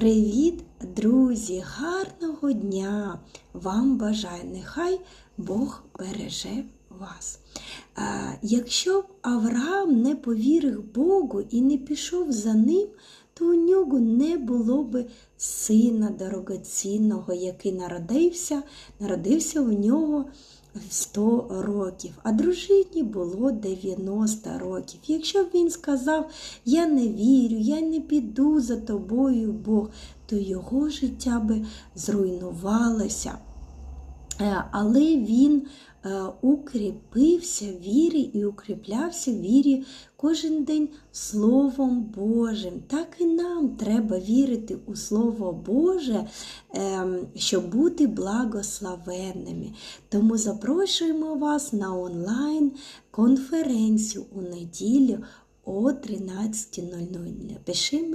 Привіт, друзі! Гарного дня! Вам бажаю, нехай Бог береже вас. Якщо б Авраам не повірив Богу і не пішов за ним, то у нього не було би сина дорогоцінного, який народився, народився у нього в 100 років, а дружині було 90 років. Якщо б він сказав, я не вірю, я не піду за тобою, Бог, то його життя би зруйнувалося. Е, Але він е, укріпився в вірі і укріплявся в вірі кожен день Словом Божим. Так і нам треба вірити у Слово Боже, ем, щоб бути благословенними. Тому запрошуємо вас на онлайн-конференцію у неділю о 13.00. Напиши мені.